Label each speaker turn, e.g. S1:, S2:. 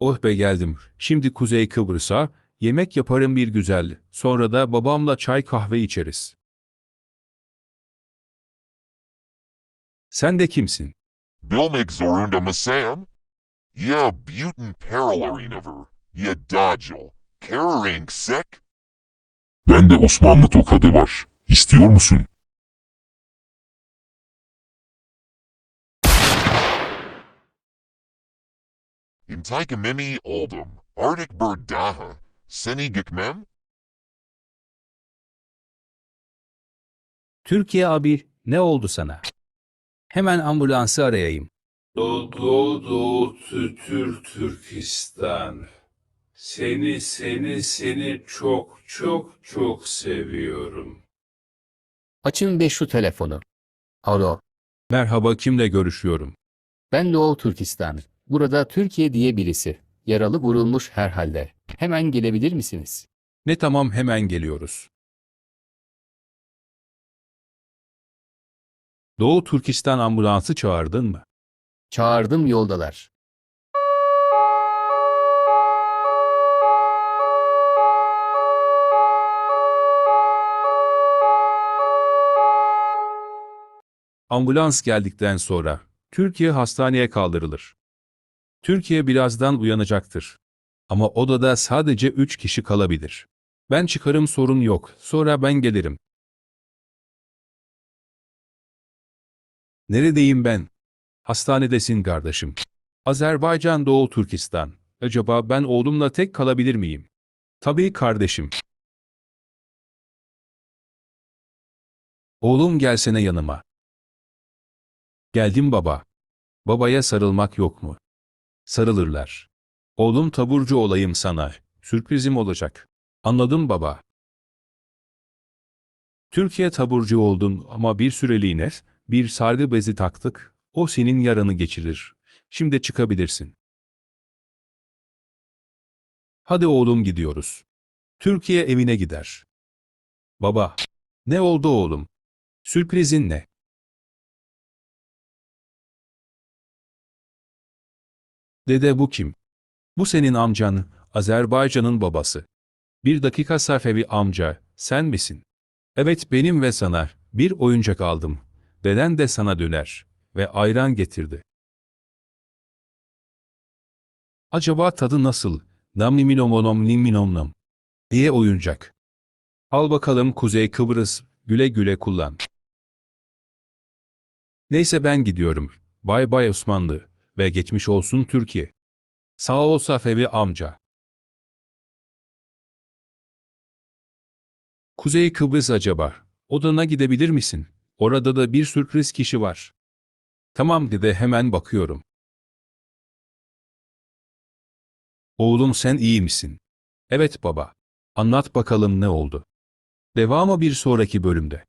S1: Oh be geldim. Şimdi Kuzey Kıbrıs'a yemek yaparım bir güzel. Sonra da babamla çay kahve içeriz. Sen de kimsin?
S2: Bilmek zorunda mısın? Ya Buten Paralarinever, ya Dodgel, Kararenk Sek? Bende Osmanlı tokadı var. İstiyor musun? İntayka memi oldum. Arctic bird daha. Seni gitmem?
S1: Türkiye abi ne oldu sana? Hemen ambulansı arayayım.
S3: Do do do tü- tür Türkistan. Seni seni seni çok çok çok seviyorum.
S4: Açın be şu telefonu. Alo,
S1: Merhaba kimle görüşüyorum?
S4: ben Doğu Türkistan. Burada Türkiye diye birisi. Yaralı vurulmuş herhalde. Hemen gelebilir misiniz?
S1: Ne tamam hemen geliyoruz. Doğu Türkistan ambulansı çağırdın mı?
S4: Çağırdım yoldalar.
S1: Ambulans geldikten sonra Türkiye hastaneye kaldırılır. Türkiye birazdan uyanacaktır. Ama odada sadece 3 kişi kalabilir. Ben çıkarım sorun yok. Sonra ben gelirim. Neredeyim ben? Hastanedesin kardeşim. Azerbaycan Doğu Türkistan. Acaba ben oğlumla tek kalabilir miyim? Tabii kardeşim. Oğlum gelsene yanıma. Geldim baba. Babaya sarılmak yok mu? Sarılırlar. Oğlum taburcu olayım sana. Sürprizim olacak. Anladım baba. Türkiye taburcu oldun ama bir süreliğine bir sargı bezi taktık. O senin yaranı geçirir. Şimdi çıkabilirsin. Hadi oğlum gidiyoruz. Türkiye evine gider. Baba, ne oldu oğlum? Sürprizin ne? Dede bu kim? Bu senin amcan, Azerbaycan'ın babası. Bir dakika Safevi amca, sen misin? Evet benim ve sana bir oyuncak aldım. Deden de sana döner ve ayran getirdi. Acaba tadı nasıl? Namniminomonom nimminomnom. diye oyuncak. Al bakalım Kuzey Kıbrıs, güle güle kullan. Neyse ben gidiyorum. Bay bay Osmanlı ve geçmiş olsun Türkiye. Sağ ol Safevi amca. Kuzey Kıbrıs acaba? Odana gidebilir misin? Orada da bir sürpriz kişi var. Tamam dede hemen bakıyorum. Oğlum sen iyi misin? Evet baba. Anlat bakalım ne oldu? Devamı bir sonraki bölümde.